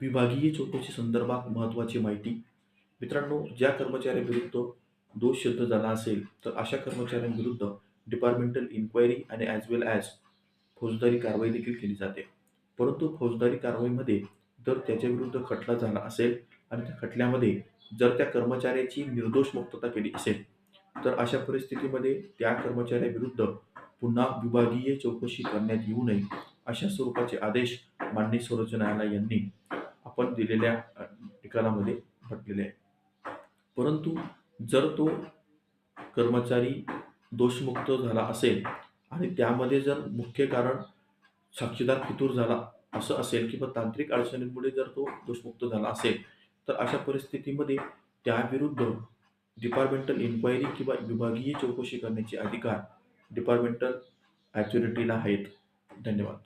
विभागीय चौकशी संदर्भात महत्त्वाची माहिती. मित्रांनो ज्या कर्मचाऱ्याविरुद्ध दोष सिद्ध झाला असेल तर अशा कर्मचाऱ्यांविरुद्ध डिपार्टमेंटल इन्क्वायरी आणि ॲज वेल ॲज फौजदारी कारवाई देखील केली जाते. परंतु फौजदारी कारवाईमध्ये जर त्याच्याविरुद्ध खटला झाला असेल आणि त्या खटल्यामध्ये जर त्या कर्मचाऱ्याची निर्दोष मुक्तता केली असेल तर अशा परिस्थितीमध्ये त्या कर्मचाऱ्याविरुद्ध पुन्हा विभागीय चौकशी करण्यात येऊ नये अशा स्वरूपाचे आदेश माननीय सर्वोच्च न्यायालय यांनी आपण दिलेल्या ठिकाणामध्ये निकालामध्ये म्हटलेले आहे. परंतु जर तो कर्मचारी दोषमुक्त झाला असेल आणि त्यामध्ये जर मुख्य कारण साक्षीदार फितूर झाला असं असेल किंवा तांत्रिक अडचणींमुळे जर तो दोषमुक्त झाला असेल तर अशा परिस्थितीमध्ये त्याविरुद्ध डिपार्टमेंटल इन्क्वायरी किंवा विभागीय चौकशी करण्याचे अधिकार डिपार्टमेंटल ॲथॉरिटीला आहेत. धन्यवाद.